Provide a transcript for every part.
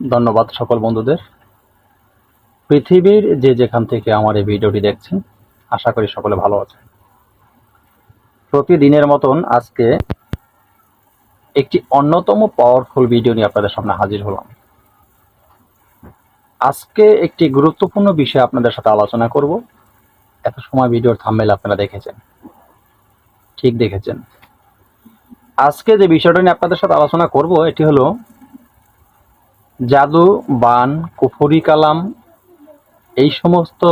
ধন্যবাদ সকল বন্ধুদের। পৃথিবীর যে যেখান থেকে আমার এই ভিডিওটি দেখছেন, আশা করি সকলে ভালো আছেন। প্রতিদিনের মতন আজকে একটি অন্যতম পাওয়ারফুল ভিডিও নিয়ে আপনাদের সামনে হাজির হলাম। আজকে একটি গুরুত্বপূর্ণ বিষয় আপনাদের সাথে আলোচনা করব। এত সময় ভিডিওর থাম্বেল আপনারা দেখেছেন। ঠিক দেখেছেন। আজকে যে বিষয়টা নিয়ে আপনাদের সাথে আলোচনা করব, এটি হলো জাদু, বান, কুফরি কালাম, এই সমস্ত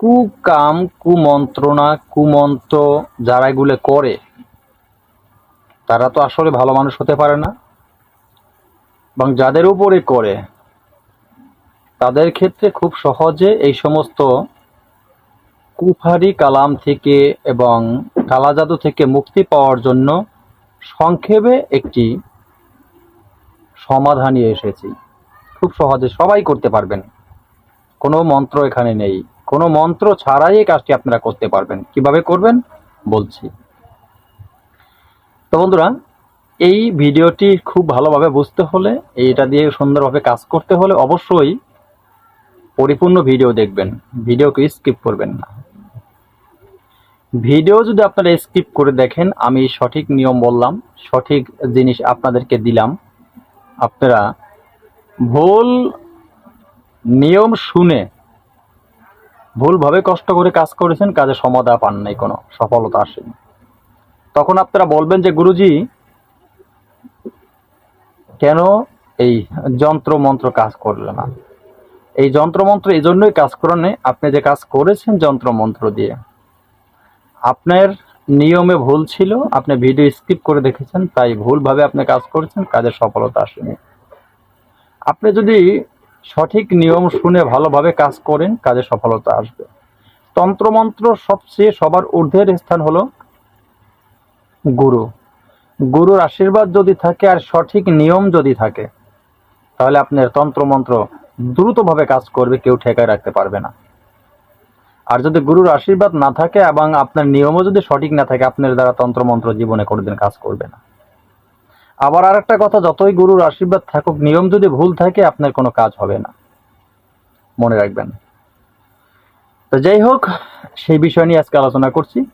কুকাম, কুমন্ত্রণা কুমন্ত্র যারা এগুলো করে, তারা তো আসলে ভালো মানুষ হতে পারে না। এবং যাদের উপরে করে, তাদের ক্ষেত্রে খুব সহজে এই সমস্ত কুফারি কালাম থেকে এবং কালা জাদু থেকে মুক্তি পাওয়ার জন্য সংক্ষেপে একটি সমাধান এসেছি। খুব সহজে সবাই করতে পারবেন। কোনো মন্ত্র এখানে নেই। কোনো মন্ত্র ছাড়াই এই কাজটি আপনারা করতে পারবেন। কীভাবে করবেন? বলছি। তো বন্ধুরা, এই ভিডিওটি খুব ভালোভাবে বুঝতে হলে, এইটা দিয়ে সুন্দরভাবে কাজ করতে হলে অবশ্যই পরিপূর্ণ ভিডিও দেখবেন। ভিডিওকে স্কিপ করবেন না। ভিডিও যদি আপনারা স্কিপ করে দেখেন, আমি সঠিক নিয়ম বললাম, সঠিক জিনিস আপনাদেরকে দিলাম। আপনারা ভুল নিয়ম শুনে ভুলভাবে কষ্ট করে কাজ করেছেন, কাজে সমাধা পান নাই কোনো, সফলতা আসেনি। তখন আপনারা বলবেন যে, গুরুজি, কেন এই যন্ত্র মন্ত্র কাজ করলে না? এই যন্ত্রমন্ত্র এই জন্যই কাজ করেন আপনি যে কাজ করেছেন যন্ত্রমন্ত্র দিয়ে, আপনার নিয়মে ভুল ছিল, আপনি ভিডিও স্কিপ করে দেখেছেন, তাই ভুলভাবে আপনি কাজ করেছেন, কাজের সফলতা আসেনি। আপনি যদি সঠিক নিয়ম শুনে ভালোভাবে কাজ করেন কাজে সফলতা আসবে। তন্ত্রমন্ত্র সবচেয়ে সবার ঊর্ধ্বের স্থান হলো গুরু। গুরুর আশীর্বাদ যদি থাকে আর সঠিক নিয়ম যদি থাকে, তাহলে আপনার তন্ত্রমন্ত্র দ্রুতভাবে কাজ করবে, কেউ ঠেকায় রাখতে পারবে না। আর যদি গুরুর আশীর্বাদ না থাকে এবং আপনার নিয়মও যদি সঠিক না থাকে, আপনার দ্বারা তন্ত্রমন্ত্র জীবনে কোনোদিন কাজ করবে না। আবার আরেকটা কথা, যতই গুরুর আশীর্বাদ থাকুক, নিয়ম যদি ভুল থাকে, আপনার কোনো কাজ হবে না। মনে রাখবেন। তো যাই হোক, সেই বিষয় নিয়ে আজকে আলোচনা করছি।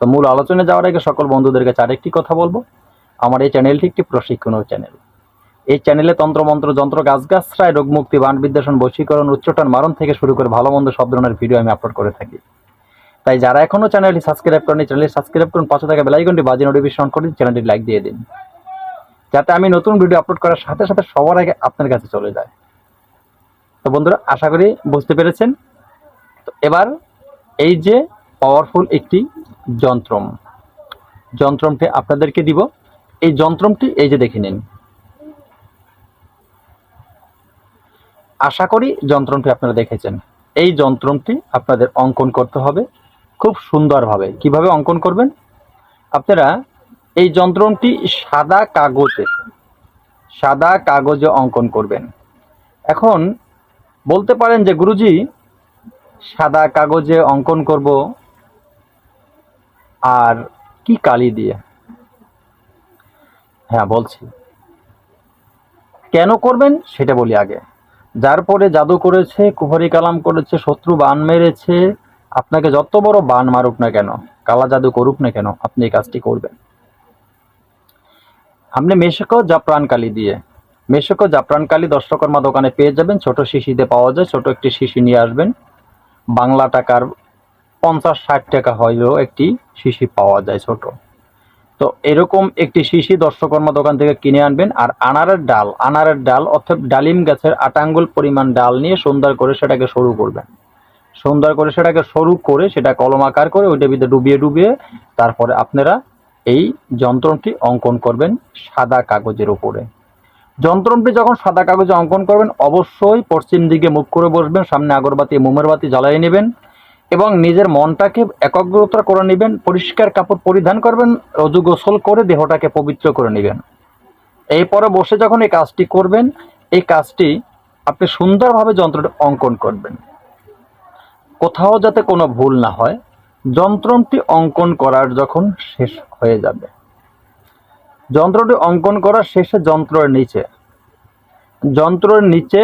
তো মূল আলোচনায় যাওয়ার আগে সকল বন্ধুদের কাছে আরেকটি কথা বলব। আমার এই চ্যানেলটি একটি প্রশিক্ষণের চ্যানেল। এই চ্যানেলে তন্ত্রমন্ত্র যন্ত্র গাছগাছরায় রোগ মুক্তি, বান বিদ্বেষণ, বশীকরণ, উচ্চটন, মারণ থেকে শুরু করে ভালো মন্দ সব ধরনের ভিডিও আমি আপলোড করে থাকি। তাই যারা এখনও চ্যানেলটি সাবস্ক্রাইব করেন চ্যানেলটি সাবস্ক্রাইব করুন, পাশে থাকা বেলাইকনটি বাজে নোটিফিকেশন করে চ্যানেলটি লাইক দিয়ে দিন। যাতে আমি নতুন ভিডিও আপলোড করার সাথে সাথে সবার আগে আপনার কাছে চলে যায়। তো বন্ধুরা, আশা করি বুঝতে পেরেছেন। তো এবার এই যে পাওয়ারফুল একটি যন্ত্রম, যন্ত্রমটি আপনাদেরকে দিব। এই যন্ত্রমটি এই যে দেখে নিন। আশা করি যন্ত্রমটি আপনারা দেখেছেন। এই যন্ত্রমটি আপনাদের অঙ্কন করতে হবে খুব সুন্দরভাবে। কীভাবে অঙ্কন করবেন? আপনারা এই যন্ত্রমটি সাদা কাগজে সাদা কাগজে অঙ্কন করবেন। এখন বলতে পারেন যে গুরুজি, সাদা কাগজে অঙ্কন করব আর কি কালি দিয়ে? হ্যাঁ বলছি। কেন করবেন সেটা বলি আগে। যার পরে জাদু করেছে, কুফরি কালাম করেছে, শত্রু বান মেরেছে। আপনাকে যত বড় বান মারুক না কেন, কালা জাদু করুক না কেন, আপনি এই কাজটি করবেন। আপনি মেশকো জাফরান কালি দিয়ে, মেশকো জাফরান কালি দর্শকর্মা দোকানে পেয়ে যাবেন। ছোট শিশিতে পাওয়া যায়, ছোট একটি শিশি নিয়ে আসবেন। বাংলা টাকার পঞ্চাশ ষাট টাকা হলেও একটি শিশি পাওয়া যায় ছোট। তো এরকম একটি শিশি দর্শকর্মা দোকান থেকে কিনে আনবেন। আর আনারের ডাল আনারের ডাল অর্থাৎ ডালিম গাছের আটাঙ্গুল পরিমাণ ডাল নিয়ে সুন্দর করে সেটাকে সরু করবেন। সুন্দর করে সেটাকে সরু করে সেটা কলম আকার করে ওইটার ভিতরে ডুবিয়ে ডুবিয়ে তারপরে আপনারা এই যন্ত্রটি অঙ্কন করবেন সাদা কাগজের উপরে। যন্ত্রটি যখন সাদা কাগজে অঙ্কন করবেন, অবশ্যই পশ্চিম দিকে মুখ করে বসবেন, সামনে আগরবাতি মোমের বাতি জ্বালিয়ে নেবেন। এবং নিজের মনটাকে একগ্রতা করে নেবেন, পরিষ্কার কাপড় পরিধান করবেন, রজু গোসল করে দেহটাকে পবিত্র করে নেবেন। এরপরে বসে যখন এই কাজটি করবেন, এই কাজটি আপনি সুন্দরভাবে যন্ত্রটি অঙ্কন করবেন। কোথাও যাতে কোনো ভুল না হয়, যন্ত্রটি অঙ্কন করার যখন শেষ হয়ে যাবে। যন্ত্রটি অঙ্কন করার শেষে যন্ত্রের নিচে। যন্ত্রের নিচে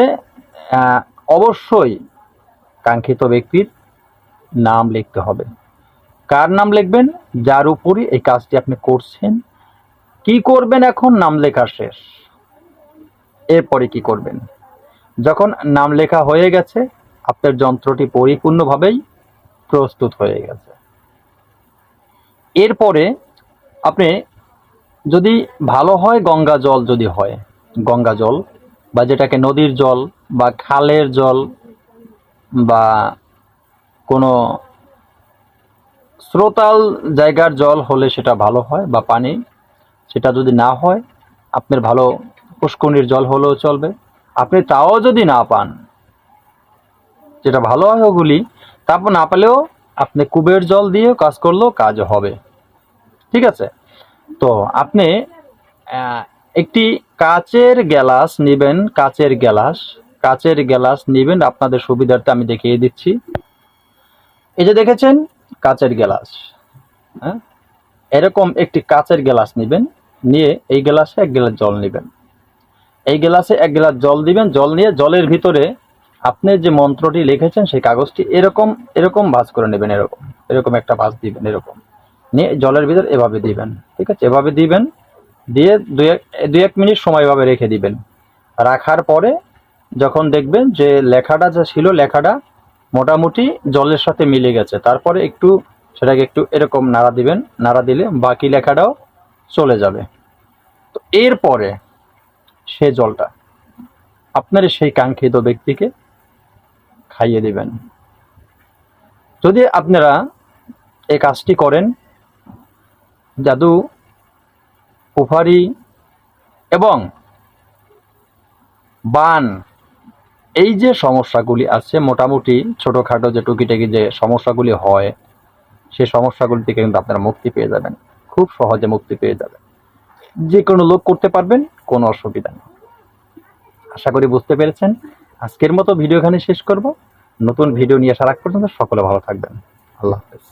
অবশ্যই কাঙ্ক্ষিত ব্যক্তির নাম লিখতে হবে। কার নাম লিখবেন? যার উপরই এই কাজটি আপনি করছেন। কি করবেন এখন? নাম লেখা শেষ। এরপরে কি করবেন? যখন নাম লেখা হয়ে গেছে, আপনার যন্ত্রটি পরিপূর্ণভাবেই প্রস্তুত হয়ে গেছে। এরপরে আপনি যদি ভালো হয়, গঙ্গা জল যদি হয়, গঙ্গা জল বা যেটাকে নদীর জল বা খালের জল বা কোনো স্রোতাল জায়গার জল হলে সেটা ভালো হয় বা পানি, সেটা যদি না হয়, আপনার ভালো পুষ্কনির জল হলেও চলবে। আপনি তাও যদি না পান, যেটা ভালো হয় ওগুলি তারপর না পেলেও আপনি কুবের জল দিয়ে কাজ করলেও কাজ হবে। ঠিক আছে? তো আপনি একটি কাচের গ্লাস নেবেন, কাচের গ্লাস কাচের গ্লাস নেবেন, আপনাদের সুবিধার্থে আমি দেখিয়ে দিচ্ছি। এই যে দেখেছেন, কাচের গ্লাস। হ্যাঁ? এরকম একটি কাচের গ্লাস নেবেন, নিয়ে এই গ্লাসে এক গ্লাস জল নেবেন। এই গ্লাসে এক গ্লাস জল দিবেন, জল নিয়ে জলের ভিতরে আপনি যে মন্ত্রটি লিখেছেন, সেই কাগজটি এরকম এরকম ভাঁজ করে নেবেন, এরকম। এরকম একটা ভাঁজ দিবেন, এরকম। নিয়ে জলের ভিতর এভাবে দিবেন, ঠিক আছে? এভাবে দিবেন, দিয়ে দু এক মিনিট সময় এভাবে রেখে দিবেন। রাখার পরে যখন দেখবেন যে লেখাটা যা ছিল, লেখাটা মোটামুটি জলের সাথে মিলে গেছে। তারপরে একটু সেটাকে একটু এরকম নাড়া দিবেন, নাড়া দিলে বাকি লেখাটাও চলে যাবে। তো এরপরে সে জলটা আপনার সেই কাঙ্ক্ষিত ব্যক্তিকে খাইয়ে দিবেন। যদি আপনারা এই কাজটি করেন, জাদু পুফারি এবং বান এই যে সমস্যাগুলি আছে, মোটামুটি ছোটোখাটো যে টুকিটাকি যে সমস্যাগুলি হয়, সেই সমস্যাগুলি থেকে কিন্তু আপনারা মুক্তি পেয়ে যাবেন। খুব সহজে মুক্তি পেয়ে যাবেন। যে কোনো লোক করতে পারবেন, কোনো অসুবিধা নেই। আশা করি বুঝতে পেরেছেন। আজকের মতো ভিডিও এখানে শেষ করব। নতুন ভিডিও নিয়ে আসার আগ পর্যন্ত সকলে ভালো থাকবেন। আল্লাহ হাফেজ।